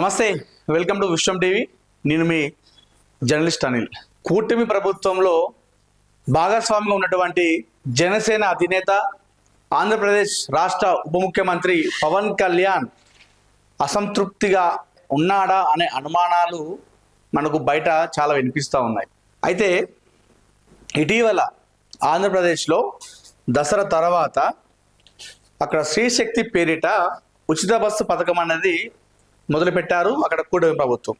నమస్తే welcome to Vishwam TV. నేను మీ journalist Anil. కూటమి ప్రభుత్వంలో భాగస్వామ్యం ఉన్నటువంటి జనసేన అధినేత ఆంధ్రప్రదేశ్ రాష్ట్ర ఉప ముఖ్యమంత్రి పవన్ కళ్యాణ్ అసంతృప్తిగా ఉన్నాడా అనే అనుమానాలు మనకు బయట చాలా వినిపిస్తూ ఉన్నాయి. అయితే ఇటీవల ఆంధ్రప్రదేశ్లో దసరా తర్వాత అక్కడ శ్రీశక్తి పేరిట ఉచిత బస్సు పథకం అనేది మొదలుపెట్టారు అక్కడ కూటమి ప్రభుత్వం.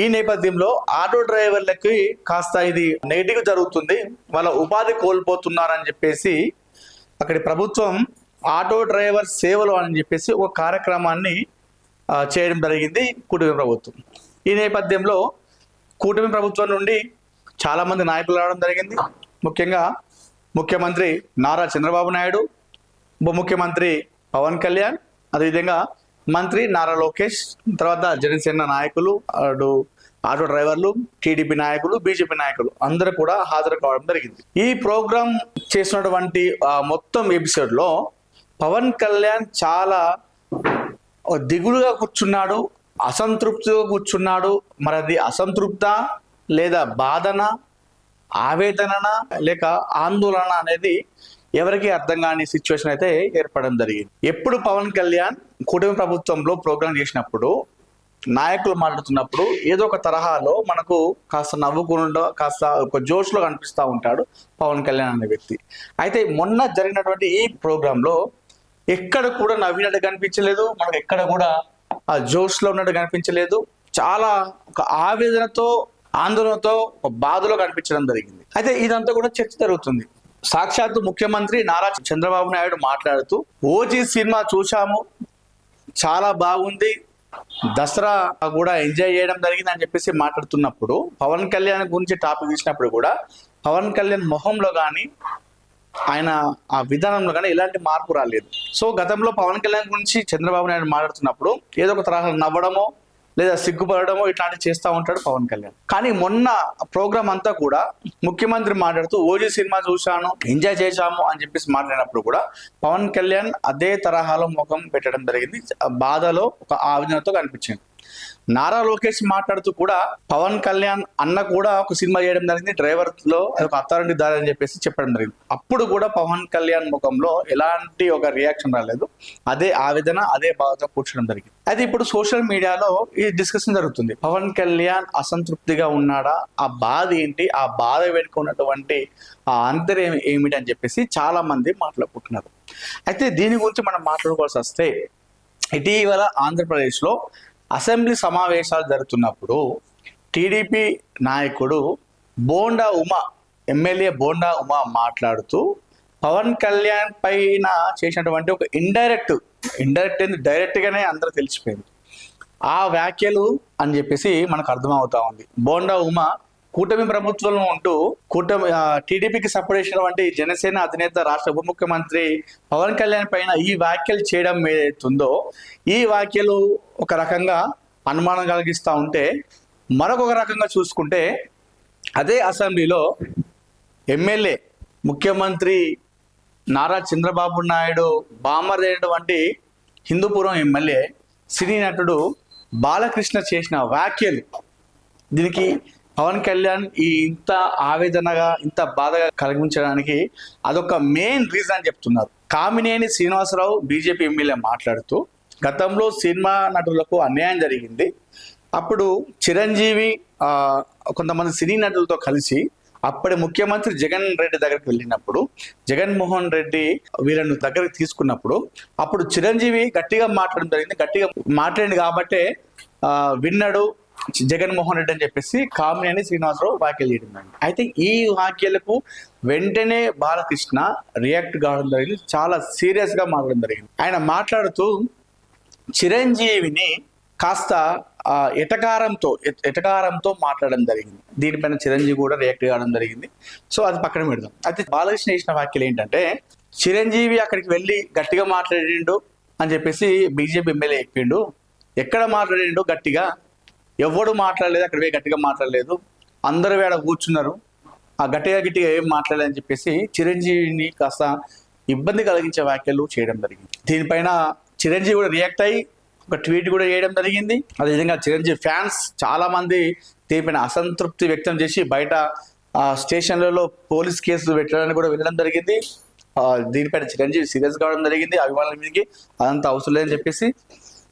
ఈ నేపథ్యంలో ఆటో డ్రైవర్లకి కాస్త ఇది నెగిటివ్ జరుగుతుంది. వాళ్ళ ఉపాధి కోల్పోతున్నారని చెప్పేసి అక్కడి ప్రభుత్వం ఆటో డ్రైవర్ సేవలు అని చెప్పేసి ఒక కార్యక్రమాన్ని చేయడం జరిగింది కూటమి ప్రభుత్వం. ఈ నేపథ్యంలో కూటమి ప్రభుత్వం నుండి చాలామంది నాయకులు రావడం జరిగింది. ముఖ్యంగా ముఖ్యమంత్రి నారా చంద్రబాబు నాయుడు ఉప ముఖ్యమంత్రి పవన్ కళ్యాణ్ అదేవిధంగా మంత్రి నారా లోకేష్ తర్వాత జనసేన నాయకులు అటు ఆటో డ్రైవర్లు టీడీపీ నాయకులు బీజేపీ నాయకులు అందరూ కూడా హాజరు కావడం జరిగింది. ఈ ప్రోగ్రాం చేసినటువంటి మొత్తం ఎపిసోడ్లో పవన్ కళ్యాణ్ చాలా దిగులుగా కూర్చున్నాడు అసంతృప్తిగా కూర్చున్నాడు. మరి అది అసంతృప్త లేదా బాధన ఆవేదన లేక ఆందోళన అనేది ఎవరికి అర్థం కాని సిచ్యువేషన్ అయితే ఏర్పడడం జరిగింది. ఎప్పుడు పవన్ కళ్యాణ్ కుటుంబ ప్రభుత్వంలో ప్రోగ్రాం చేసినప్పుడు నాయకులు మాట్లాడుతున్నప్పుడు ఏదో ఒక తరహాలో మనకు కాస్త నవ్వుకుండా కాస్త ఒక జోష్లో కనిపిస్తూ ఉంటాడు పవన్ కళ్యాణ్ అనే వ్యక్తి. అయితే మొన్న జరిగినటువంటి ఈ ప్రోగ్రాంలో ఎక్కడ కూడా నవ్వినట్టు కనిపించలేదు మనకు ఎక్కడ కూడా ఆ జోష్లో ఉన్నట్టు కనిపించలేదు. చాలా ఒక ఆవేదనతో ఆందోళనతో ఒక బాధలో కనిపించడం జరిగింది. అయితే ఇదంతా కూడా చర్చ జరుగుతుంది. సాక్షాత్తు ముఖ్యమంత్రి నారా చంద్రబాబు నాయుడు మాట్లాడుతూ ఓజీ సినిమా చూశాము చాలా బాగుంది. దసరా కూడా ఎంజాయ్ చేయడం జరిగింది అని చెప్పేసి మాట్లాడుతున్నప్పుడు పవన్ కళ్యాణ్ గురించి టాపిక్ ఇచ్చినప్పుడు కూడా పవన్ కళ్యాణ్ మొహంలో కానీ ఆయన ఆ విధానంలో కానీ ఎలాంటి మార్పు రాలేదు. సో గతంలో పవన్ కళ్యాణ్ గురించి చంద్రబాబు నాయుడు మాట్లాడుతున్నప్పుడు ఏదో ఒక తరహా నవ్వడమో లేదా సిగ్గుపడడమో ఇట్లాంటివి చేస్తూ ఉంటాడు పవన్ కళ్యాణ్. కానీ మొన్న ప్రోగ్రామ్ అంతా కూడా ముఖ్యమంత్రి మాట్లాడుతూ ఓజీ సినిమా చూశాను ఎంజాయ్ చేశాము అని చెప్పేసి మాట్లాడినప్పుడు కూడా పవన్ కళ్యాణ్ అదే తరహాలో ముఖం పెట్టడం జరిగింది. బాధలో ఒక ఆవేదనతో కనిపించింది. నారా లోకేష్ మాట్లాడుతూ కూడా పవన్ కళ్యాణ్ అన్న కూడా ఒక సినిమా చేయడం జరిగింది. డ్రైవర్లో ఒక అత్తారంటి దారి అని చెప్పేసి చెప్పడం జరిగింది. అప్పుడు కూడా పవన్ కళ్యాణ్ ముఖంలో ఎలాంటి ఒక రియాక్షన్ రాలేదు. అదే ఆవేదన అదే బాధతో కూర్చోడం జరిగింది. అయితే ఇప్పుడు సోషల్ మీడియాలో ఈ డిస్కషన్ జరుగుతుంది. పవన్ కళ్యాణ్ అసంతృప్తిగా ఉన్నాడా? ఆ బాధ ఏంటి? ఆ బాధ వెనుక ఉన్నటువంటి ఆ అంతర్యం ఏమిటి అని చెప్పేసి చాలా మంది మాట్లాడుకుంటున్నారు. అయితే దీని గురించి మనం మాట్లాడుకోవాల్సి వస్తే ఇటీవల ఆంధ్రప్రదేశ్లో అసెంబ్లీ సమావేశాలు జరుగుతున్నప్పుడు టీడీపీ నాయకుడు బోండా ఉమా ఎమ్మెల్యే బోండా ఉమా మాట్లాడుతూ పవన్ కళ్యాణ్ పైన చేసినటువంటి ఒక ఇండైరెక్ట్ ఇండైరెక్ట్ ఏంది? డైరెక్ట్గానే అందరూ తెలిసిపోయింది ఆ వ్యాఖ్యలు అని చెప్పేసి మనకు అర్థమవుతా ఉంది. బోండా ఉమా కూటమి ప్రభుత్వంలో ఉంటూ కూటమి టీడీపీకి సపోర్ట్ వంటి జనసేన అధినేత రాష్ట్ర ఉప ముఖ్యమంత్రి పవన్ కళ్యాణ్ పైన ఈ వ్యాఖ్యలు చేయడం ఏదైతుందో ఈ వ్యాఖ్యలు ఒక రకంగా అనుమానం కలిగిస్తూ ఉంటే మరొక రకంగా చూసుకుంటే అదే అసెంబ్లీలో ఎమ్మెల్యే ముఖ్యమంత్రి నారా చంద్రబాబు నాయుడు బామర్ హిందూపురం ఎమ్మెల్యే సినీ నటుడు బాలకృష్ణ చేసిన వ్యాఖ్యలు. దీనికి పవన్ కళ్యాణ్ ఈ ఇంత ఆవేదనగా ఇంత బాధగా కలిగించడానికి అదొక మెయిన్ రీజన్ అని చెప్తున్నారు. కామినేని శ్రీనివాసరావు బీజేపీ ఎమ్మెల్యే మాట్లాడుతూ గతంలో సినిమా నటులకు అన్యాయం జరిగింది. అప్పుడు చిరంజీవి కొంతమంది సినీ నటులతో కలిసి అప్పటి ముఖ్యమంత్రి జగన్ రెడ్డి దగ్గరికి వెళ్ళినప్పుడు జగన్మోహన్ రెడ్డి వీళ్ళను దగ్గరికి తీసుకున్నప్పుడు అప్పుడు చిరంజీవి గట్టిగా మాట్లాడడం జరిగింది. గట్టిగా మాట్లాడింది కాబట్టే విన్నాడు జగన్మోహన్ రెడ్డి అని చెప్పేసి కామినేని శ్రీనివాసరావు వ్యాఖ్యలు చేయడం అయితే ఈ వ్యాఖ్యలకు వెంటనే బాలకృష్ణ రియాక్ట్ కావడం జరిగింది. చాలా సీరియస్గా మాట్లాడడం జరిగింది. ఆయన మాట్లాడుతూ చిరంజీవిని కాస్త ఆ, ఎటకారంతో ఎటకారంతో మాట్లాడడం జరిగింది. దీనిపైన చిరంజీవి కూడా రియాక్ట్ కావడం జరిగింది. సో అది పక్కన పెడదాం. అయితే బాలకృష్ణ చేసిన వ్యాఖ్యలు ఏంటంటే చిరంజీవి అక్కడికి వెళ్ళి గట్టిగా మాట్లాడిండు అని చెప్పేసి బీజేపీ ఎమ్మెల్యే చెప్పిండు. ఎక్కడ మాట్లాడిండు గట్టిగా? ఎవడు మాట్లాడలేదు అక్కడ వే గట్టిగా మాట్లాడలేదు. అందరూ వేడ కూర్చున్నారు. ఆ గట్టిగా గట్టిగా ఏం మాట్లాడలేదని చెప్పేసి చిరంజీవిని కాస్త ఇబ్బంది కలిగించే వ్యాఖ్యలు చేయడం జరిగింది. దీనిపైన చిరంజీవి కూడా రియాక్ట్ అయ్యి ఒక ట్వీట్ కూడా చేయడం జరిగింది. అదేవిధంగా చిరంజీవి ఫ్యాన్స్ చాలామంది తీపిన అసంతృప్తి వ్యక్తం చేసి బయట స్టేషన్లలో పోలీస్ కేసులు పెట్టడానికి కూడా వెళ్ళడం జరిగింది. దీనిపైన చిరంజీవి సీరియస్ కావడం జరిగింది. అభిమానుల మీదకి అదంతా అవసరం లేదని చెప్పేసి.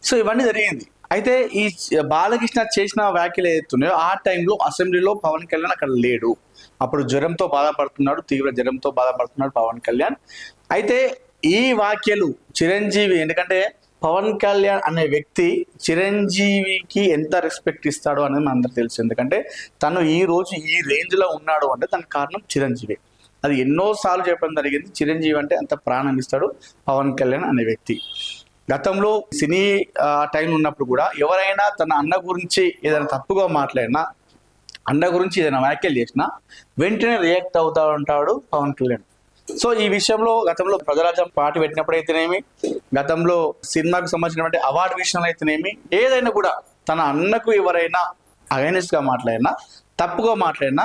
సో ఇవన్నీ జరిగింది. అయితే ఈ బాలకృష్ణ చేసిన వ్యాఖ్యలు ఏదైతున్నాయో ఆ టైంలో అసెంబ్లీలో పవన్ కళ్యాణ్ అక్కడ లేడు. అప్పుడు జ్వరంతో బాధపడుతున్నాడు తీవ్ర జ్వరంతో బాధపడుతున్నాడు పవన్ కళ్యాణ్. అయితే ఈ వ్యాఖ్యలు చిరంజీవి ఎందుకంటే పవన్ కళ్యాణ్ అనే వ్యక్తి చిరంజీవికి ఎంత రెస్పెక్ట్ ఇస్తాడో అనేది మనందరికి తెలుసు. ఎందుకంటే తను ఈ రోజు ఈ రేంజ్లో ఉన్నాడు అంటే దానికి కారణం చిరంజీవి. అది ఎన్నోసార్లు చెప్పడం జరిగింది. చిరంజీవి అంటే అంత ప్రాణం ఇస్తాడు పవన్ కళ్యాణ్ అనే వ్యక్తి. గతంలో సినీ టైం ఉన్నప్పుడు కూడా ఎవరైనా తన అన్న గురించి ఏదైనా తప్పుగా మాట్లాడినా అన్న గురించి ఏదైనా వ్యాఖ్యలు చేసినా వెంటనే రియాక్ట్ అవుతా ఉంటాడు పవన్ కళ్యాణ్ సో ఈ విషయంలో గతంలో ప్రజరాజ్యం పార్టీ పెట్టినప్పుడు అయితేనేమి గతంలో సినిమాకు సంబంధించినటువంటి అవార్డు విషయంలో అయితేనేమి ఏదైనా కూడా తన అన్నకు ఎవరైనా అగైనెస్ట్గా మాట్లాడినా తప్పుగా మాట్లాడినా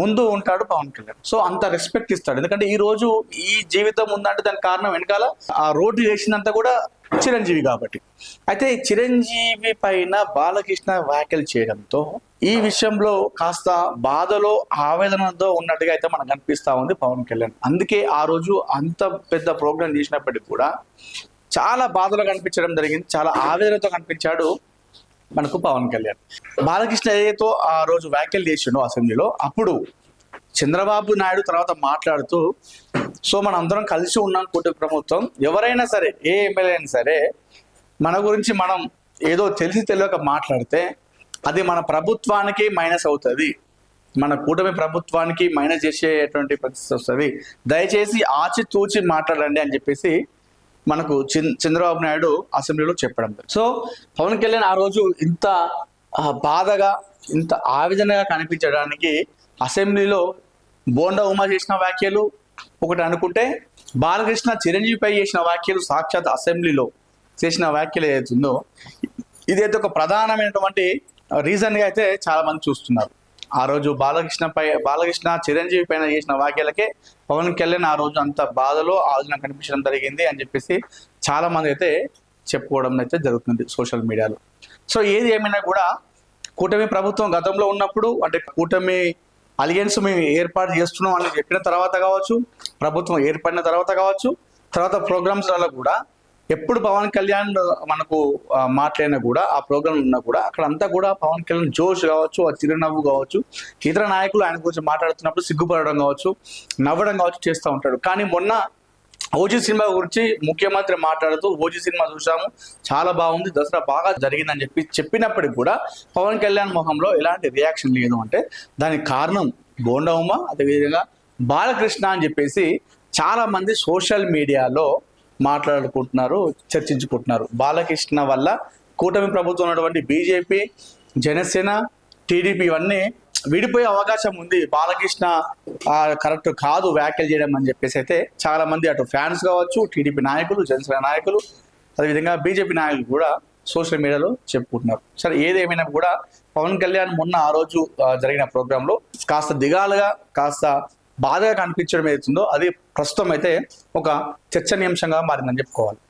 ముందు ఉంటాడు పవన్ కళ్యాణ్. సో అంత రెస్పెక్ట్ ఇస్తాడు. ఎందుకంటే ఈ రోజు ఈ జీవితం ఉందంటే దానికి కారణం వెనకాల ఆ రోడ్డు చేసినంత కూడా చిరంజీవి కాబట్టి. అయితే చిరంజీవి పైన బాలకృష్ణ వ్యాఖ్యలు చేయడంతో ఈ విషయంలో కాస్త బాధలో ఆవేదనతో ఉన్నట్టుగా అయితే మనకు కనిపిస్తా ఉంది పవన్ కళ్యాణ్. అందుకే ఆ రోజు అంత పెద్ద ప్రోగ్రాం చేసినప్పటికీ కూడా చాలా బాధలో కనిపించడం జరిగింది. చాలా ఆవేదనతో కనిపించాడు. మనకు పవన్ కళ్యాణ్. బాలకృష్ణ ఏదైతే ఆ రోజు వ్యాఖ్యలు చేసిండో అసెంబ్లీలో అప్పుడు చంద్రబాబు నాయుడు తర్వాత మాట్లాడుతూ సో మనం అందరం కలిసి ఉన్నాం కూటమి ప్రభుత్వం. ఎవరైనా సరే ఏ ఎమ్మెల్యే అయినా సరే మన గురించి మనం ఏదో తెలిసి తెలియక మాట్లాడితే అది మన ప్రభుత్వానికి మైనస్ అవుతుంది. మన కూటమి ప్రభుత్వానికి మైనస్ చేసేటువంటి పరిస్థితి వస్తుంది. దయచేసి ఆచితూచి మాట్లాడండి అని చెప్పేసి మనకు చంద్రబాబు నాయుడు అసెంబ్లీలో చెప్పడం సో పవన్ కళ్యాణ్ ఆ రోజు ఇంత బాధగా ఇంత ఆవేదనగా కనిపించడానికి అసెంబ్లీలో బోండా ఉమా చేసిన వ్యాఖ్యలు ఒకటి అనుకుంటే బాలకృష్ణ చిరంజీవిపై చేసిన వ్యాఖ్యలు సాక్షాత్ అసెంబ్లీలో చేసిన వ్యాఖ్యలు ఏదైతుందో ఇదైతే ఒక ప్రధానమైనటువంటి రీజన్గా అయితే చాలా మంది చూస్తున్నారు. ఆ రోజు బాలకృష్ణ పై బాలకృష్ణ చిరంజీవి పైన చేసిన వ్యాఖ్యలకే పవన్ కళ్యాణ్ ఆ రోజు అంత బాధలో ఆలోచన కనిపించడం జరిగింది అని చెప్పేసి చాలా మంది అయితే చెప్పుకోవడం అయితే జరుగుతుంది సోషల్ మీడియాలో. సో ఏది ఏమైనా కూడా కూటమి ప్రభుత్వం గతంలో ఉన్నప్పుడు అంటే కూటమి అలియన్స్ మేము ఏర్పాటు చేస్తున్నాం అని చెప్పిన తర్వాత కావచ్చు ప్రభుత్వం ఏర్పడిన తర్వాత కావచ్చు తర్వాత ప్రోగ్రామ్స్ వల్ల కూడా ఎప్పుడు పవన్ కళ్యాణ్ మనకు మాట్లాడినా కూడా ఆ ప్రోగ్రామ్ ఉన్నా కూడా అక్కడ అంతా కూడా పవన్ కళ్యాణ్ జోష్ కావచ్చు ఆ చిరునవ్వు కావచ్చు ఇతర నాయకులు ఆయన గురించి మాట్లాడుతున్నప్పుడు సిగ్గుపడడం కావచ్చు నవ్వడం కావచ్చు చేస్తూ ఉంటాడు. కానీ మొన్న ఓజీ సినిమా గురించి ముఖ్యమంత్రి మాట్లాడుతూ ఓజీ సినిమా చూసాము చాలా బాగుంది దసరా బాగా జరిగిందని చెప్పి చెప్పినప్పటికి కూడా పవన్ కళ్యాణ్ మొహంలో ఎలాంటి రియాక్షన్ లేదు అంటే దానికి కారణం బోండా అదేవిధంగా బాలకృష్ణ అని చెప్పేసి చాలా మంది సోషల్ మీడియాలో మాట్లాడుకుంటున్నారు చర్చించుకుంటున్నారు. బాలకృష్ణ వల్ల కూటమి ప్రభుత్వం ఉన్నటువంటి బీజేపీ జనసేన టీడీపీ ఇవన్నీ విడిపోయే అవకాశం ఉంది. బాలకృష్ణ కరెక్ట్ కాదు వ్యాఖ్యలు చేయడం అని చెప్పేసి అయితే చాలా మంది అటు ఫ్యాన్స్ కావచ్చు టీడీపీ నాయకులు జనసేన నాయకులు అదేవిధంగా బీజేపీ నాయకులు కూడా సోషల్ మీడియాలో చెప్పుకుంటున్నారు. సరే ఏదేమైనా కూడా పవన్ కళ్యాణ్ మొన్న ఆ రోజు జరిగిన ప్రోగ్రాంలో కాస్త దిగాలుగా కాస్త బాధగా కనిపించడం ఏదైతుందో అది ప్రస్తుతం అయితే ఒక చర్చనీయాంశంగా మారిందని చెప్పుకోవాలి.